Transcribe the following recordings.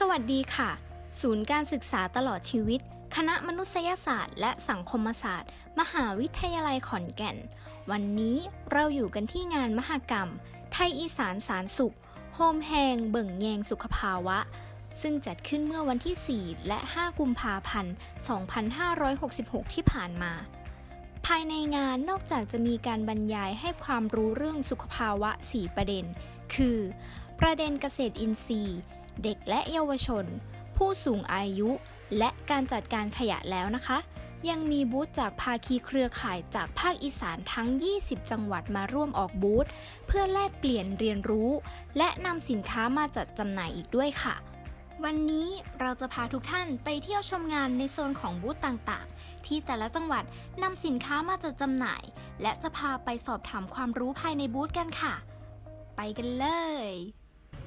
สวัสดีค่ะ ศูนย์การศึกษาตลอดชีวิต คณะมนุษยศาสตร์ และสังคมศาสตร์ มหาวิทยาลัยขอนแก่น วันนี้เราอยู่กันที่งานมหกรรม ไทยอีสานสารสุข โฮมแฮงเบิ่งแยงสุขภาวะ ซึ่งจัดขึ้นเมื่อวันที่ 4 และ 5 กุมภาพันธ์ 2566 ที่ผ่านมา ภายในงานนอกจากจะมีการบรรยายให้ความรู้เรื่องสุขภาวะ 4 ประเด็น คือ ประเด็นเกษตรอินทรีย์ เด็กและเยาวชน ผู้สูงอายุ และการจัดการขยะแล้วนะคะ ยังมีบูธจากภาคีเครือข่ายจากภาคอีสานทั้ง 20 จังหวัดมาร่วมออกบูธเพื่อแลกเปลี่ยนเรียนรู้ และนำสินค้ามาจัดจำหน่ายอีกด้วยค่ะวันนี้เราจะพาทุกท่านไปเที่ยวชมงานในโซนของบูธต่างๆ ที่แต่ละจังหวัดนำสินค้ามาจัดจำหน่าย และจะพาไปสอบถามความรู้ภายในบูธกันค่ะ ไปกันเลย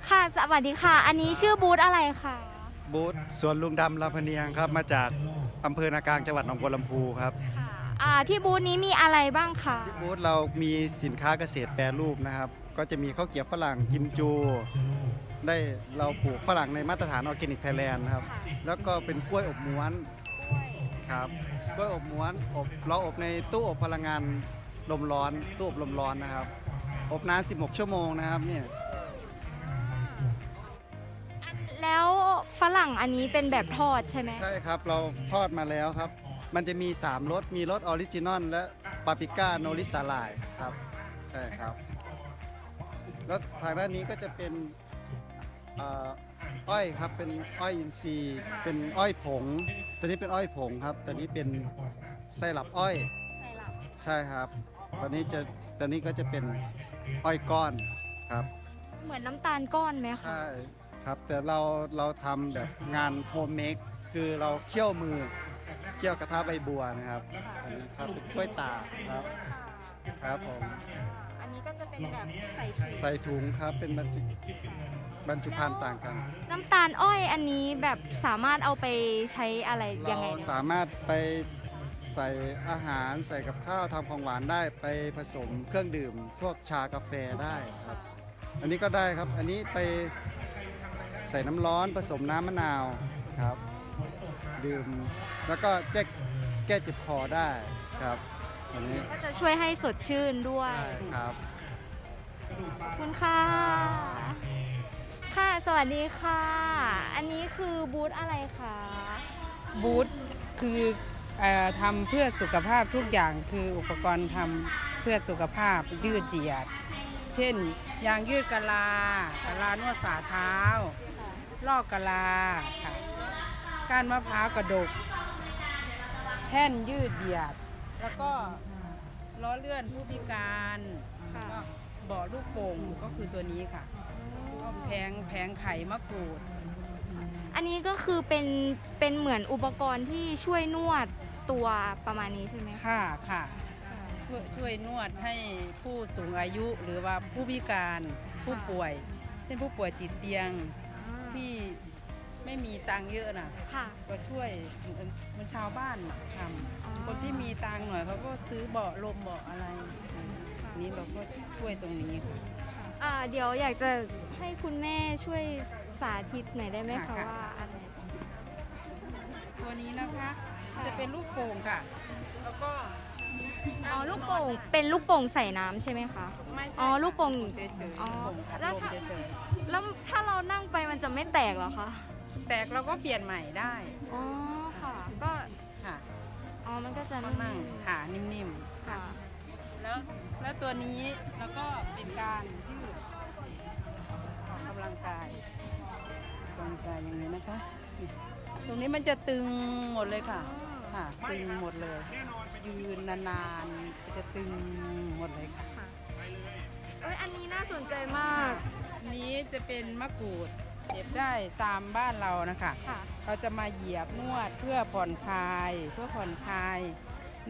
ค่ะ สวัสดีค่ะ อันนี้ชื่อบูธอะไรคะบูธสวนลุงดำลำพะเนียงครับ มาจากอำเภอนากลางจังหวัดหนองบัวลำพูครับอ่าที่บูธนี้มีอะไรบ้างคะที่บูธเรามีสินค้าเกษตรแปรรูปนะครับ ก็จะมีข้าวเกรี๊ยวฝรั่งกิมจู ได้เราปลูกฝรั่งในมาตรฐานออร์แกนิกไทยแลนด์ครับ แล้วก็เป็นกล้วยอบม้วนครับกล้วยอบม้วนอบเราอบในตู้อบพลังงานลมร้อน ตู้อบลมร้อนนะครับ อบนาน 16 ชั่วโมงนะครับเนี่ย แล้วฝรั่งอันนี้เป็นแบบทอดใช่ไหมใช่ครับเราทอดมาแล้วครับ มันจะมี 3รสมีรสออริจินอลและปาปริก้าโนริสาลายครับใช่ครับ แล้วทางด้านนี้ก็จะเป็นเอ่ออ้อยครับเป็นอ้อยอินทรีย์เป็นอ้อยผง ตัวนี้เป็นอ้อยผงครับตัวนี้เป็นไซรัปอ้อย ใส่หลับใช่ครับตัวนี้จะตัวนี้ก็จะเป็นอ้อยก้อนครับ เหมือนน้ำตาลก้อนไหมคะ ใช่ ครับ แต่เราเราทำแบบงานโฮมเมคคือเราเคี่ยวมือเคี่ยวกระทะใบบัวนะครับอันนี้ครับเป็นกล้วยตากครับครับผมอันนี้ก็จะเป็นแบบใส่ถุงใส่ถุงครับเป็นบรรจุบรรจุภัณฑ์ต่างกัน น้ำตาลอ้อยอันนี้แบบสามารถเอาไปใช้อะไรยัเรางไงสามารถไปใส่อาหารใส่กับข้าวทำของหวานได้ไปผสมเครื่องดื่ม พวกชากาแฟได้ครับ อันนี้ก็ได้ครับ อันนี้ไป ใส่น้ำร้อนผสมน้ำมะนาวครับ ดื่ม แล้วก็แก้แก้เจ็บคอได้ครับอันนี้ก็จะช่วยให้สดชื่นด้วยได้ครับ ขอบคุณค่ะ ค่ะ สวัสดีค่ะ อันนี้คือบูธอะไรคะบูธคือเออทำเพื่อสุขภาพทุกอย่างคืออุปกรณ์ทำเพื่อสุขภาพยืดเหยียด เช่น ยางยืดกะลากะลานวดฝ่าเท้า ลอกกะลาค่ะ ก้านมะพร้าวกระดก แท่นยืดเหยียด แล้วก็ล้อเลื่อนผู้พิการค่ะก็เบาะลูกโป่งก็คือตัวนี้ค่ะก็แผงแผงไข่มะกรูด อันนี้ก็คือเป็นเป็นเหมือนอุปกรณ์ที่ช่วยนวดตัวประมาณนี้ใช่ไหมคะค่ะค่ะ ช่วยช่วยนวดให้ผู้สูงอายุหรือว่าผู้พิการผู้ป่วย เช่นผู้ป่วยติดเตียง ที่ไม่มีตังค์เยอะนะค่ะ ก็ช่วยเหมือนเหมันชาวบ้านน่ะทำคนที่มีตังค์หน่อยเขาก็ซื้อเบาะลมเบาะอะไรอันนี้เราก็ช่วยตรงนี้ค่ะ อ่าเดี๋ยวอยากจะให้คุณแม่ช่วยสาธิตหน่อยได้ไหมคะค่ะ ว่าอะไร ตัวนี้นะคะจะเป็นลูกโป่งค่ะ แล้วก็อ๋อลูกโป่งเป็นลูกโป่งใส่น้ำใช่ไหมคะ ไม่ใช่อ๋อลูกโป่งเฉยๆอ๋อลูกโป่งพัดแล้วลมถ้า เฉย แล้วถ้าเรานั่งไปมันจะไม่แตกเหรอคะๆแตกเราก็เปลี่ยนใหม่ได้อ๋อค่ะ ก็ค่ะอ๋อมันก็จะก็นั่งขานิ่มๆค่ะ แล้วแล้วตัวนี้แล้วก็เป็นการยืดออกกำลังกายออกกำลังกายอย่างนี้นะคะตรงนี้มันจะตึงหมดเลยค่ะค่ะตึงหมดเลยยืนนานๆก็จะตึงหมดเลยค่ะ ค่ะเอ้ยอันนี้น่าสนใจมาก อันนี้จะเป็นมะกรูดเจ็บได้ตามบ้านเรานะคะค่ะเราจะมาเหยียบนวดเพื่อผ่อนคลายเพื่อผ่อนคลาย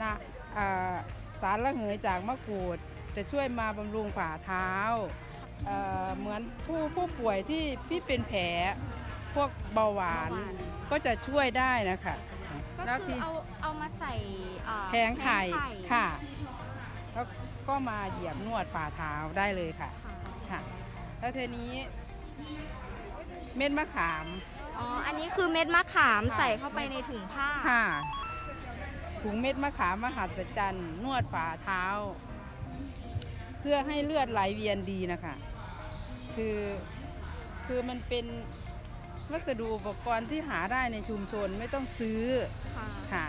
นะอ่าสารระเหยจากมะกรูดจะช่วยมาบำรุงฝ่าเท้าเอ่อเหมือนผู้ผู้ป่วยที่ที่เป็นแผลพวกเบาหวานเบาหวาน ก็จะช่วยได้นะคะก็แล้วคือที่เอาเอามาใส่อ่าแผงไข่ค่ะแล้วก็มาเหยียบนวดฝ่าเท้าได้เลยค่ะค่ะ ค่ะ แล้วทีนี้ เม็ดมะขาม อ๋อ อันนี้คือเม็ดมะขามค่ะใส่เข้าไปในถุงผ้า ค่ะ ถุงเม็ดมะขามมหัศจรรย์ นวดฝ่าเท้า เพื่อให้เลือดไหลเวียนดีนะคะ คือคือมันเป็นวัสดุอุปกรณ์ที่หาได้ในชุมชนไม่ต้องซื้อค่ะค่ะ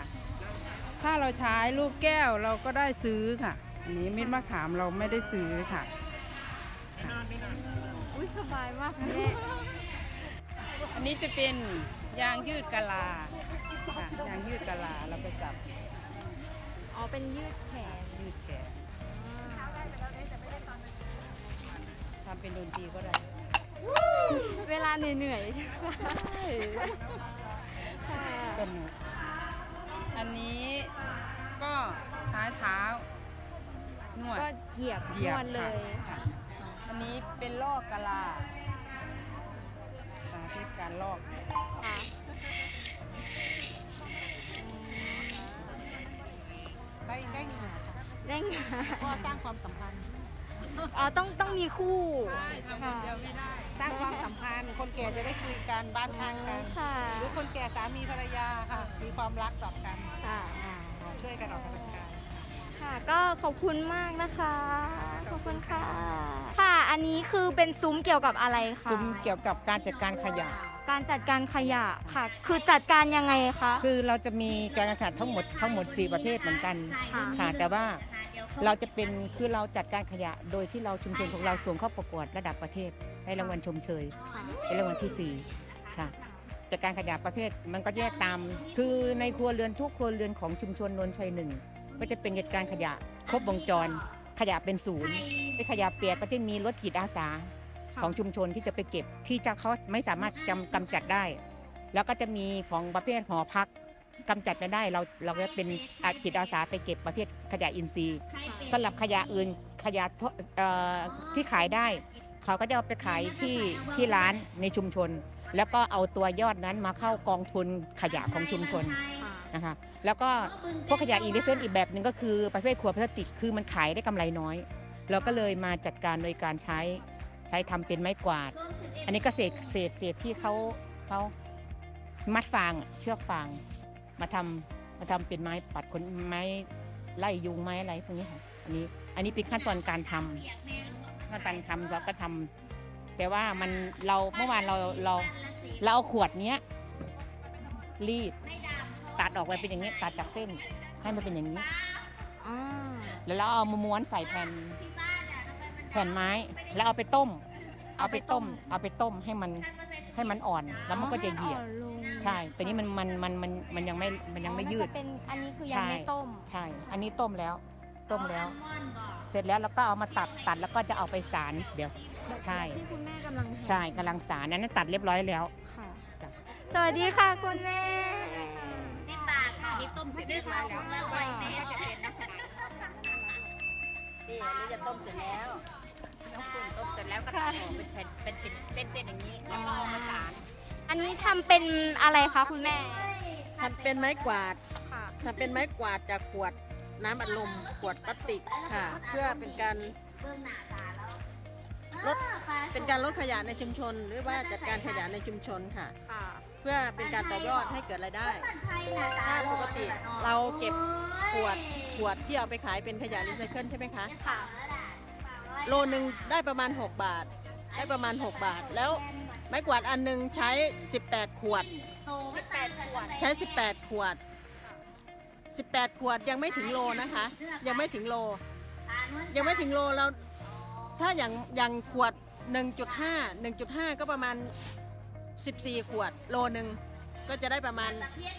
ถ้าเราใช้ลูกแก้วเราก็ได้ซื้อค่ะ อันนี้เม็ดมะขามเราไม่ได้ซื้อค่ะอุ้ย สบายมากแม่อันนี้จะเป็นยางยืดกะลาค่ะยางยืดกะลาเราไปจับอ๋อ เป็นยืดแขนยืดแขนทำเป็นดนตรีก็ได้เวลาเหนื่อยๆค่ะสนุกอันนี้ก็ใช้เท้านวดก็เหยียบเหยีนยบวดเลย ค่ะ อันนี้เป็นลอกกะลาสาธิตการลอกค่ะได้ได้เหงื่อค่ะได้งาก็สร้างความสัมพันธ์ อ๋อต้องต้องมีคู่ใช่ทำคนเดียวไม่ได้ สร้างความสัมพันธ์ คนแก่จะได้คุยกันบ้านข้างกันค่ะหรือคนแก่สามีภรรยาค่ะ มีความรักต่อกันค่ะอ่าช่วยกันออกกำลังกาย ค่ะ ก็ขอบคุณมากนะคะ ขอบคุณค่ะ ค่ะ อันนี้คือเป็นซุ้มเกี่ยวกับอะไรคะซุ้มเกี่ยวกับการจัดการขยะ การจัดการขยะค่ะ คือจัดการยังไงคะ คือเราจะมีการแข่งขันทั้งหมดทั้งหมด 4 ประเภทเหมือนกันค่ะค่ะแต่ว่าเราจะเป็นคือเราจัดการขยะโดยที่เราชุมชนของเราส่งเข้าประกวดระดับประเทศได้รางวัลชมเชยเป็นรางวัลที่4ค่ะจัดการขยะประเภทมันก็แยกตาม คือในครัวเรือนทุกครัวเรือนของชุมชนนนชัยหนึ่งก็จะเป็นจัดการขยะครบวงจร ขยะเป็นศูนย์ไอ้ขยะเปียกก็จะมีรถจิตอาสาของชุมชนที่จะไปเก็บที่จะเขาไม่สามารถจำกำจัดได้ แล้วก็จะมีของประเภทหอพักกำจัดไม่ได้เราเราก็เป็นอาจิตอาสาไปเก็บประเภทขยะอินทรีย์สำหรับขยะอื่นขยะทั่วเอ่อที่ขายได้ เขาก็จะเอาไปขายที่ที่ร้านในชุมชน แล้วก็เอาตัวยอดนั้นมาเข้ากองทุนขยะของชุมชน นะคะแล้วก็พวกขยะอีกในส่วนอีกแบบหนึ่งก็คือประเภทขวดพลาสติกคือมันขายได้กำไรน้อย เราก็เลยมาจัดการโดยการใช้ใช้ทำเป็นไม้กวาด อันนี้ก็เศษเศษเศษที่เขาเขามัดฟางเชือกฟาง มาทำมาทำเป็นไม้ปัดขนไม้ไล่ยุงไม้อะไรพวกนี้ค่ะอันนี้อันนี้เป็นขั้นตอนการทำขั้นตอนทำเราก็ทำแต่ว่ามันเราเมื่อวานเราเราเราเอาขวดเนี้ยรีด ดออกไปเป็นอย่างนี้ตัดจากเส้นให้มันเป็นอย่างนี้ อ่าแล้วเราเอามาม้วนใส่แผ่นแผ่นไม้แล้วเอาไปต้ม เอาไปต้ม เอาไปต้มให้มันให้มันอ่อนแล้วมันก็จะเหยียบอ๋อลงใช่ แต่นี่มันมันมันมันมันยังไม่มันยังไม่ยืด อ๋อน่าจะเป็นอันนี้คือยังไม่ต้ม ใช่ อันนี้ต้มแล้ว ต้มแล้ว เสร็จแล้วเราก็เอามาตัดตัดแล้วก็จะเอาไปสารเดี๋ยว ใช่ที่คุณแม่กำลังทำใช่กำลังสารนั้นตัดเรียบร้อยแล้ว ค่ะ จ้ะ สวัสดีค่ะคุณแม่สิบบาทค่ะนี่ ต้มเสร็จแล้วชุดละร้อยเมตรนี่อันนี้จะต้มเสร็จแล้วน้องปุ่นต้มเสร็จแล้วก็ตัดออกเป็นแผ่นเป็นเป็นเส้นๆอย่างนี้แล้วก็เอามาสารอันนี้ทำเป็นอะไรคะคุณแม่ ทำเป็นไม้กวาดค่ะ ทำเป็นไม้กวาดจากขวดน้ำอัดลมขวดพลาสติกค่ะ เพื่อเป็นการลดเป็นการลดขยะในชุมชน หรือว่าจัดการขยะในชุมชนค่ะ ค่ะ เพื่อเป็นการต่อยอดให้เกิดรายได้ถ้าปกติเราเก็บขวดขวดที่เอาไปขายเป็นขยะรีไซเคิลใช่ไหมคะค่ะโลนึงได้ประมาณ 6 บาท ได้ประมาณ 6 บาท แล้วไม้กวาดอันหนึงใช้ 18 ขวด ใช้ 18 ขวด 18 ขวดยังไม่ถึงโลนะคะ ยังไม่ถึงโล ยังไม่ถึงโลเราถ้าอย่างอย่างขวด 1.5 1.5 ก็ประมาณ 14 ขวดโลหนึ่งก็จะได้ประมาณ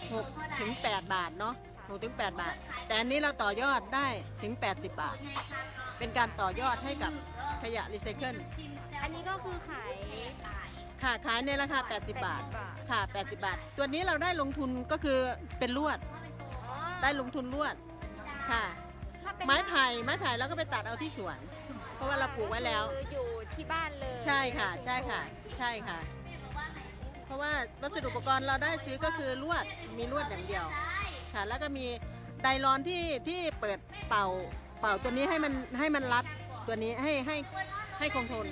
6ถึง8บาทเนาะ6ถึง8บาท แต่อันนี้เราต่อยอดได้ถึง 80 บาท เป็นการต่อยอดให้กับขยะรีไซเคิลอันนี้ก็คือขาย ค่ะขายในราคา 80 บาท80บาทค่ะ 80 บาท ตัวนี้เราได้ลงทุนก็คือเป็นลวด ได้ลงทุนลวด ค่ะถ้าเป็นไม้ไผ่ ไม้ไผ่เราก็ไปตัดเอาที่สวน เพราะว่าเราปลูกไว้แล้วคืออยู่ที่บ้านเลย ใช่ค่ะ ใช่ค่ะ ใช่ค่ะเพ ราะว่าวัสดุอุปกรณ์เราได้ซื้อก็คือลวดมีลวดอย่างเดียวค่ะ แล้วก็มีไดร้อนที่ที่เปิดเป่าเป่าตัวนี้ให้มันให้มันรัดตัวนี้ให้ให้ให้คงทน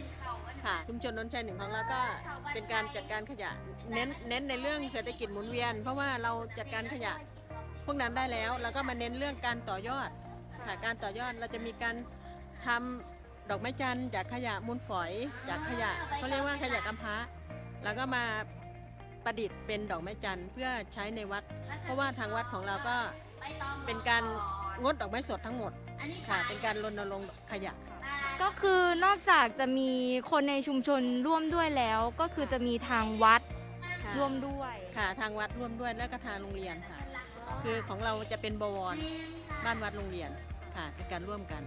ค่ะชุมชนนนชัยหนึ่งของเราก็เป็นการจัดการขยะเน้นเน้นในเรื่องเศรษฐกิจหมุนเวียน เพราะว่าเราจัดการขยะพวกนั้นได้แล้ว แล้วก็มาเน้นเรื่องการต่อยอดค่ะการต่อยอดเราจะมีการทำดอกไม้จันทร์จากขยะมูลฝอย จากขยะเขาเรียกว่าขยะกำพร้าแล้วก็มา ประดิษฐ์เป็นดอกไม้จันทร์เพื่อใช้ในวัด เพราะว่าทางวัดของเราก็เป็นการงดดอกไม้สดทั้งหมดค่ะ เป็นการรณรงค์ขยะก็คือนอกจากจะมีคนในชุมชนร่วมด้วยแล้ว ก็คือจะมีทางวัดค่ะร่วมด้วยค่ะทางวัดร่วมด้วยและก็ทางโรงเรียนค่ะ คือของเราจะเป็นบวรบ้านวัดโรงเรียนค่ะเป็นการร่วมกัน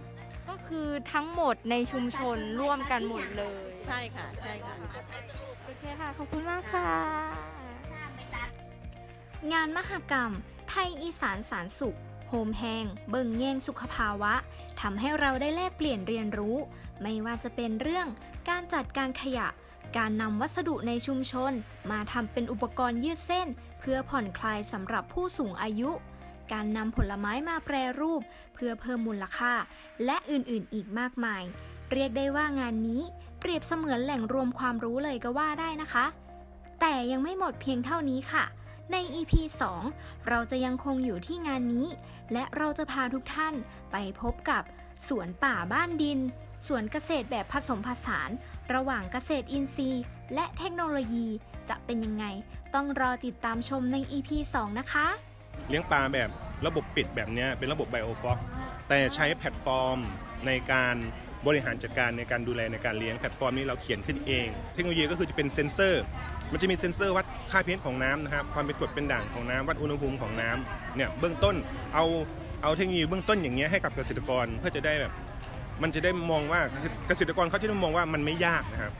ก็คือทั้งหมดในชุมชนร่วมกันหมดเลย ใช่ค่ะใช่ค่ะ โอเคค่ะ ขอบคุณมากค่ะ งานมหกรรม ไทยอีสานสารสุข โฮมแฮงเบิ่งแย่งสุขภาวะทำให้เราได้แลกเปลี่ยนเรียนรู้ ไม่ว่าจะเป็นเรื่องการจัดการขยะ การนำวัสดุในชุมชน มาทำเป็นอุปกรณ์ยืดเส้น เพื่อผ่อนคลายสำหรับผู้สูงอายุ การนำผลไม้มาแปรรูป เพื่อเพิ่มมูลค่า และอื่นๆ อีกมากมาย เรียกได้ว่างานนี้ เปรียบเสมือนแหล่งรวมความรู้เลยก็ว่าได้นะคะ แต่ยังไม่หมดเพียงเท่านี้ค่ะ ใน EP 2 เราจะยังคงอยู่ที่งานนี้ และเราจะพาทุกท่านไปพบกับสวนป่าบ้านดิน สวนเกษตรแบบผสมผสาน ระหว่างเกษตรอินทรีย์ และเทคโนโลยีจะเป็นยังไง ต้องรอติดตามชมใน EP 2 นะคะ เลี้ยงปลาแบบระบบปิดแบบนี้เป็นระบบไบโอฟ็อกแต่ใช้แพลตฟอร์มในการ บริหารจัดการในการดูแลในการเลี้ยงแพลตฟอร์มนี้เราเขียนขึ้นเอง เทคโนโลยีก็คือจะเป็นเซ็นเซอร์ มันจะมีเซ็นเซอร์วัดค่า pH ของน้ำนะครับความเป็นกรดเป็นด่างของน้ำวัดอุณหภูมิของน้ำเนี่ยเบื้องต้นเอาเอาเทคโนโลยีเบื้องต้นอย่างเงี้ยให้กับเกษตรกรเพื่อจะได้แบบมันจะได้มองว่าเกษตรกรเขาจะได้มองว่ามันไม่ยากนะครับ